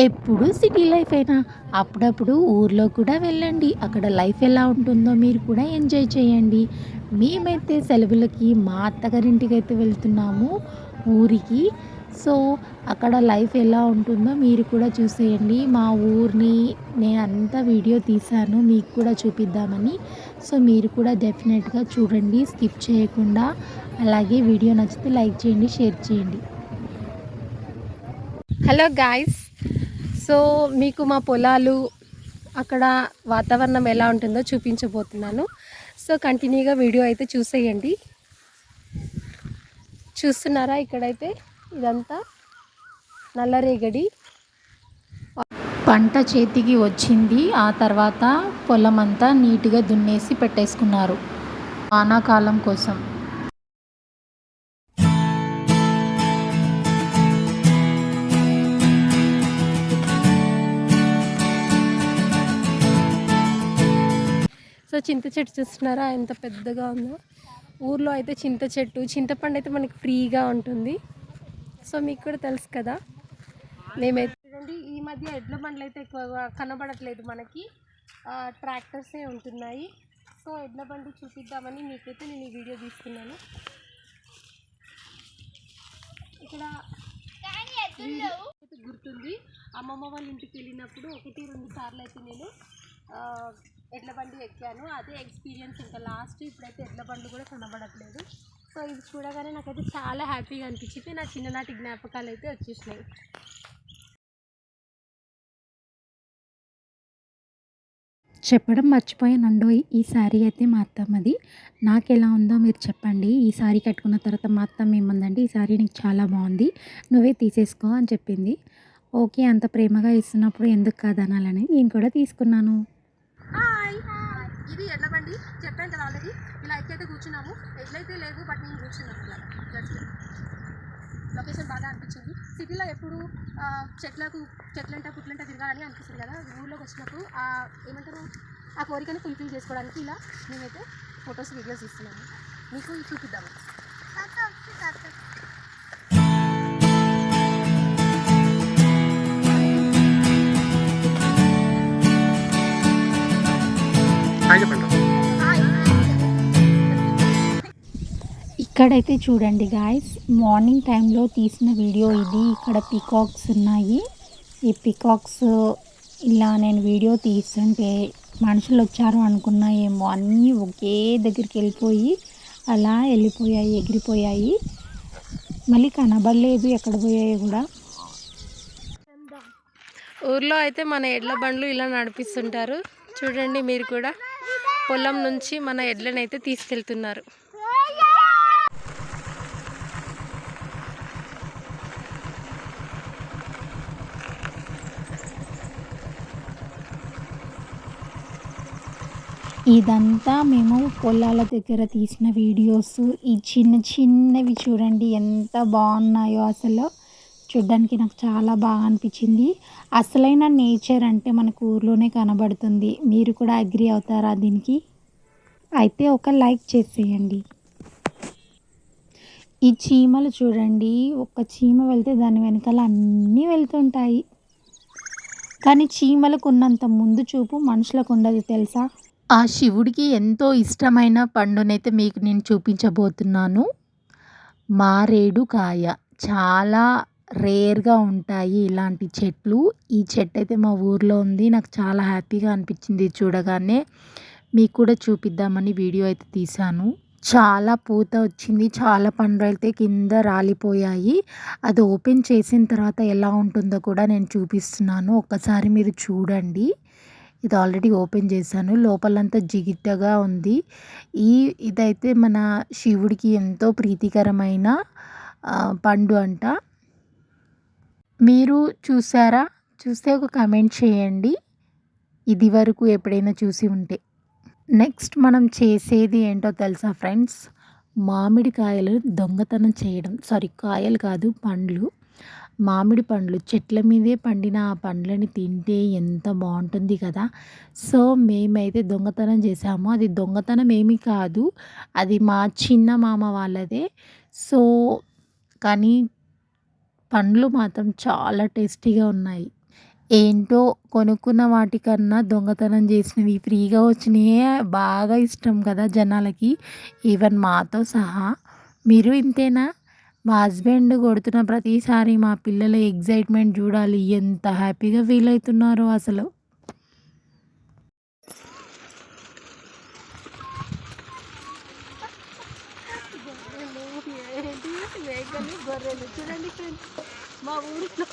ఎప్పుడు city life అయినా అప్పుడప్పుడు ఊర్లో కూడా వెళ్ళండి. అక్కడ లైఫ్ ఎలా ఉంటుందో మీరు కూడా ఎంజాయ్ చేయండి. మేమైతే సెలవులకి మా అత్తగారింటికి అయితే వెళ్తున్నాము ఊరికి. సో అక్కడ లైఫ్ ఎలా ఉంటుందో మీరు కూడా చూసేయండి. మా ఊరిని నేను అంతా వీడియో తీశాను మీకు కూడా చూపిద్దామని. సో మీరు కూడా డెఫినెట్గా చూడండి స్కిప్ చేయకుండా. అలాగే వీడియో నచ్చితే లైక్ చేయండి షేర్ చేయండి. హలో గాయస్ సో మీకు మా పొలాలు అక్కడ వాతావరణం ఎలా ఉంటుందో చూపించబోతున్నాను. సో కంటిన్యూగా వీడియో అయితే చూసేయండి. చూస్తున్నారా? ఇక్కడైతే ఇదంతా నల్లరేగడి. పంట చేతికి వచ్చింది. ఆ తర్వాత పొలం అంతా నీట్గా దున్నేసి పెట్టేసుకున్నారు. వానాకాలం కోసం. సో చింత చెట్టు చూస్తున్నారా? ఎంత పెద్దగా ఉందో. ఊర్లో అయితే చింత చెట్టు చింతపండు అయితే మనకి ఫ్రీగా ఉంటుంది. సో మీకు కూడా తెలుసు కదా. మేమైతే చూడండి ఈ మధ్య ఎడ్ల బండ్లు అయితే ఎక్కువగా కనబడట్లేదు మనకి. ట్రాక్టర్సే ఉంటున్నాయి. సో ఎడ్ల బండి చూపిద్దామని మీకైతే నేను ఈ వీడియో తీస్తున్నాను. ఇక్కడ గుర్తుంది. అమ్మమ్మ వాళ్ళ ఇంటికి వెళ్ళినప్పుడు ఒకటి రెండు సార్లు అయితే నేను ఎడ్ల బండి ఎక్కాను. అదే ఎక్స్పీరియన్స్ ఇంకా లాస్ట్ ఇప్పుడైతే ఎడ్ల బండి కూడా కనబడట్లేదు. సో ఇది చూడగానే నాకైతే చాలా హ్యాపీగా అనిపించింది. నా చిన్ననాటి జ్ఞాపకాలు అయితే వచ్చేసినాయి. చెప్పడం మర్చిపోయానండో ఈ శారీ అయితే మా అత్తమ్మది నాకు ఎలా ఉందో మీరు చెప్పండి. ఈ శారీ కట్టుకున్న తర్వాత మా అత్తమ్మ ఏమందండి ఈ శారీ నీకు చాలా బాగుంది. నువ్వే తీసేసుకో అని చెప్పింది. ఓకే అంత ప్రేమగా ఇస్తున్నప్పుడు ఎందుకు కాదనాలని నేను కూడా తీసుకున్నాను. హాయ్ ఇది ఎడ్ల బండి చెప్పాను కదా ఆల్రెడీ ఇలా ఎక్కైతే కూర్చున్నాము ఎడ్లయితే లేవు బట్ నేను కూర్చున్నాను ఇలా. లొకేషన్ బాగా అనిపించింది. సిటీలో ఎప్పుడు చెట్లకు చెట్లంట పుట్లంట తిరగాలని అనిపిస్తుంది కదా. ఊళ్ళోకి వచ్చినప్పుడు ఆ ఏమంటారు? ఆ కోరికని ఫుల్ఫిల్ చేసుకోవడానికి ఇలా మేమైతే ఫొటోస్ వీడియోస్ ఇస్తున్నాము మీకు చూపిద్దాము. హాయ్ చెప్పండి ఇక్కడైతే చూడండి గాయస్ మార్నింగ్ టైంలో తీసిన వీడియో ఇది. ఇక్కడ పికాక్స్ ఉన్నాయి. ఈ పికాక్స్ ఇలా నేను వీడియో తీస్తుంటే మనుషులు వచ్చారు అనుకున్నా ఏమో. అన్నీ ఒకే దగ్గరికి వెళ్ళిపోయి అలా వెళ్ళిపోయాయి ఎగిరిపోయాయి. మళ్ళీ కనబడలేదు ఎక్కడ పోయాయి కూడా. ఊర్లో అయితే మన ఎడ్ల బండ్లు ఇలా నడిపిస్తుంటారు. చూడండి మీరు కూడా. పొలం నుంచి మన ఎడ్లనైతే తీసుకెళ్తున్నారు. ఇదంతా మేము పొలాల దగ్గర తీసిన వీడియోస్. ఈ చిన్న చిన్నవి చూడండి ఎంత బాగున్నాయో అసలు. చూడ్డానికి నాకు చాలా బాగా అనిపించింది. అసలైన నేచర్ అంటే మనకు ఊర్లోనే కనబడుతుంది. మీరు కూడా అగ్రి అవుతారా దీనికి? అయితే ఒక లైక్ చేసేయండి. ఈ చీమలు చూడండి. ఒక చీమ వెళ్తే దాని వెనకాల అన్నీ వెళ్తుంటాయి. కానీ చీమలకు ఉన్నంత ముందు చూపు మనుషులకు ఉండదు తెలుసా? ఆ శివుడికి ఎంతో ఇష్టమైన పండునైతే మీకు నేను చూపించబోతున్నాను. మారేడు కాయ చాలా రేర్గా ఉంటాయి ఇలాంటి చెట్లు. ఈ చెట్టు అయితే మా ఊర్లో ఉంది. నాకు చాలా హ్యాపీగా అనిపించింది చూడగానే. మీకు కూడా చూపిద్దామని వీడియో అయితే తీశాను. చాలా పూత వచ్చింది. చాలా పండ్లు అయితే కింద రాలిపోయాయి. అది ఓపెన్ చేసిన తర్వాత ఎలా ఉంటుందో కూడా నేను చూపిస్తున్నాను. ఒక్కసారి మీరు చూడండి. ఇది ఆల్రెడీ ఓపెన్ చేశాను. లోపలంతా జిగిట్టగా ఉంది. ఈ ఇదైతే మన శివుడికి ఎంతో ప్రీతికరమైన పండు అంట. మీరు చూసారా? చూస్తే ఒక కమెంట్ చేయండి. ఇది వరకు ఎప్పుడైనా చూసి ఉంటే. నెక్స్ట్ మనం చేసేది ఏంటో తెలుసా ఫ్రెండ్స్? మామిడికాయలు దొంగతనం చేయడం. సారీ కాయలు కాదు పండ్లు. మామిడి పండ్లు. చెట్ల మీదే పండిన ఆ పండ్లని తింటే ఎంత బాగుంటుంది కదా? సో మేమైతే దొంగతనం చేసాము. అది దొంగతనం ఏమీ కాదు. అది మా చిన్న మామ వాళ్ళదే. సో కానీ పండ్లు మాత్రం చాలా టేస్టీగా ఉన్నాయి. ఏంటో కొనుక్కున్న వాటికన్నా దొంగతనం చేసినవి ఫ్రీగా వచ్చినయే బాగా ఇష్టం కదా జనాలకి. ఈవెన్ మాతో సహా మీరు ఇంతేనా? మా హస్బెండ్ కొడుతున్న ప్రతిసారి మా పిల్లల ఎగ్జైట్మెంట్ చూడాలి. ఎంత హ్యాపీగా ఫీల్ అవుతున్నారో అసలు. గొర్రెలు. చూడండి ఫ్రెండ్స్ మా ఊరిలో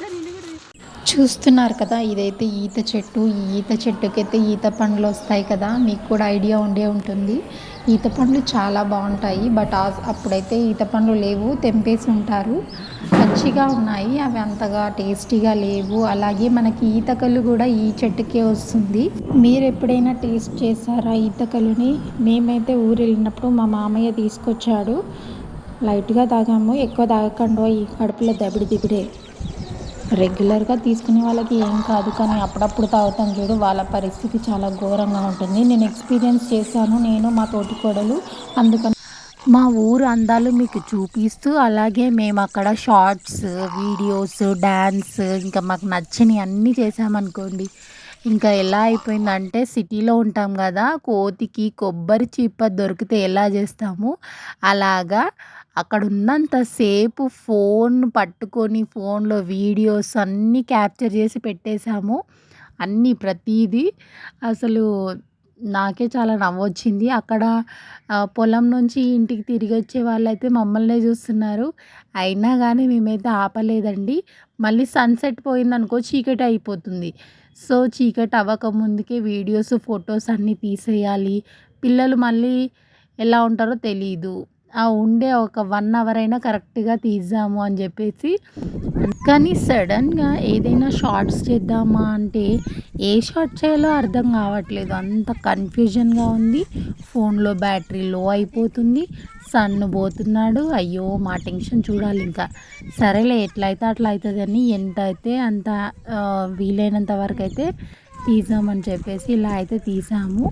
గొర్రెలు చూస్తున్నారు కదా ఇదైతే ఈత చెట్టు. ఈ ఈత చెట్టుకైతే ఈత పండ్లు వస్తాయి కదా మీకు కూడా ఐడియా ఉండే ఉంటుంది. ఈత పండ్లు చాలా బాగుంటాయి బట్ అప్పుడైతే ఈత పండ్లు లేవు తెంపేసి ఉంటారు. పచ్చిగా ఉన్నాయి అవి అంతగా టేస్టీగా లేవు. అలాగే మనకి ఈతకలు కూడా ఈ చెట్టుకే వస్తుంది. మీరు ఎప్పుడైనా టేస్ట్ చేశారా ఈతకలుని మేమైతే ఊరు వెళ్ళినప్పుడు మా మామయ్య తీసుకొచ్చాడు. లైట్గా తాగాము. ఎక్కువ తాగకుండా ఈ కడుపులో దబిడి దిబిడే. రెగ్యులర్గా తీసుకునే వాళ్ళకి ఏం కాదు కానీ అప్పుడప్పుడు తాగుతాం చూడు. వాళ్ళ పరిస్థితి చాలా ఘోరంగా ఉంటుంది. నేను ఎక్స్పీరియన్స్ చేశాను. నేను మా తోటి కోడలు అందుకని మా ఊరు అందాలు మీకు చూపిస్తూ అలాగే మేము అక్కడ షార్ట్స్ వీడియోస్ డ్యాన్స్ ఇంకా మాకు నచ్చినవి అన్నీ చేసామనుకోండి ఇంకా ఎలా అయిపోయిందంటే సిటీలో ఉంటాం కదా కోతికి కొబ్బరి చీప దొరికితే ఎలా చేస్తాము? అలాగా అక్కడ ఉన్నంతసేపు ఫోన్ పట్టుకొని ఫోన్లో వీడియోస్ అన్నీ క్యాప్చర్ చేసి పెట్టేశాము. అన్నీ ప్రతీదీ అసలు నాకే చాలా నవ్వొచ్చింది. అక్కడ పొలం నుంచి ఇంటికి తిరిగి వచ్చే వాళ్ళైతే మమ్మల్నే చూస్తున్నారు. అయినా కానీ మేమైతే ఆపలేదండి. మళ్ళీ సన్సెట్ పోయిందనుకో చీకటి అయిపోతుంది. సో చీకటి అవ్వక ముందుకే వీడియోస్ ఫొటోస్ అన్నీ తీసేయాలి. పిల్లలు మళ్ళీ ఎలా ఉంటారో తెలియదు ఆ ఉండే ఒక వన్ అవర్ అయినా కరెక్ట్గా తీద్దాము అని చెప్పేసి. కానీ సడన్గా ఏదైనా షార్ట్స్ చేద్దామా అంటే ఏ షార్ట్ చేయాలో అర్థం కావట్లేదు. అంత కన్ఫ్యూజన్గా ఉంది. ఫోన్లో బ్యాటరీ లో అయిపోతుంది. సన్ పోతున్నాడు. అయ్యో మా టెన్షన్ చూడాలి ఇంకా. సరేలే ఎట్లయితే అట్లా అవుతుంది అని ఎంత అయితే అంత వీలైనంత వరకు అయితే తీసామని చెప్పేసి ఇలా అయితే తీసాము.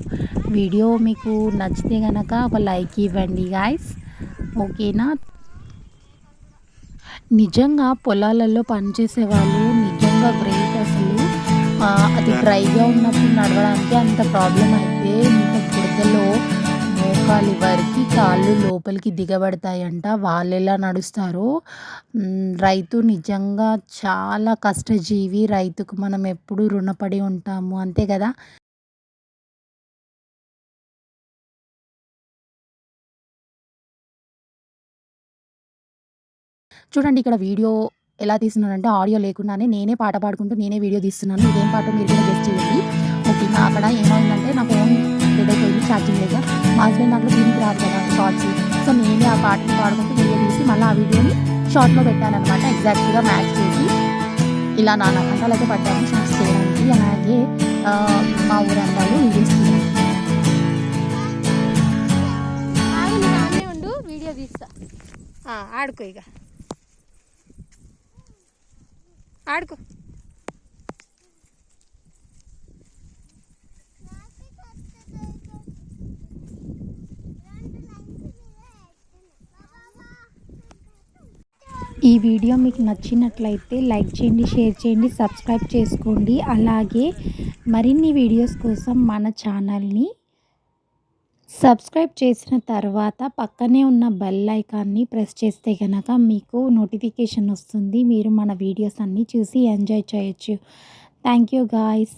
వీడియో మీకు నచ్చితే కనుక ఒక లైక్ ఇవ్వండి గాయస్ ఓకేనా నిజంగా పొలాలలో పనిచేసే వాళ్ళు నిజంగా గ్రేట్ అసలు. అది డ్రైగా ఉన్నప్పుడు నడవడానికి అంత ప్రాబ్లం అయితే ఇంత బురదలో మోకాలి వరకు కాళ్ళు లోపలికి దిగబడతాయంట. వాళ్ళు ఎలా నడుస్తారో? రైతు నిజంగా చాలా కష్టజీవి. రైతుకు మనం ఎప్పుడు రుణపడి ఉంటాము. అంతే కదా? చూడండి ఇక్కడ వీడియో ఎలా తీస్తున్నానంటే ఆడియో లేకుండానే నేనే పాట పాడుకుంటూ నేనే వీడియో తీస్తున్నాను. ఇదేం పాట మీరు కూడా గెస్ట్ చేయండి. ఓకేనా అక్కడ ఏమైందంటే నా ఫోన్ డెడ్ అయిపోయింది ఛార్జింగ్ లేక మా హస్బెండ్ దాంట్లో దీనికి రాదు కదా షార్ట్స్ సో నేనే ఆ పాటని పాడుకుంటూ వీడియో తీసి మళ్ళీ ఆ వీడియోని షార్ట్లో పెట్టానమాట ఎగ్జాక్ట్గా మ్యాచ్ చేసి ఇలా నానా గంటలు అయితే పడ్డాను. షార్ట్స్ చేయడానికి అలాగే మా ఊరందాలు వీడియోస్ వీడియో తీస్తా. ఆడుకో ఇక. ఆడుకో. ఈ వీడియో మీకు నచ్చినట్లయితే లైక్ చేయండి షేర్ చేయండి సబ్స్క్రైబ్ చేసుకోండి. అలాగే మరిన్ని వీడియోస్ కోసం మన ఛానల్ని సబ్స్క్రైబ్ చేసిన తర్వాత పక్కనే ఉన్న బెల్ ఐకాన్ని ప్రెస్ చేస్తే కనుక మీకు నోటిఫికేషన్ వస్తుంది. మీరు మన వీడియోస్ అన్నీ చూసి ఎంజాయ్ చేయొచ్చు. Thank you guys.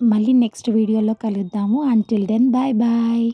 మళ్ళీ నెక్స్ట్ వీడియోలో కలుద్దాము. Until then bye bye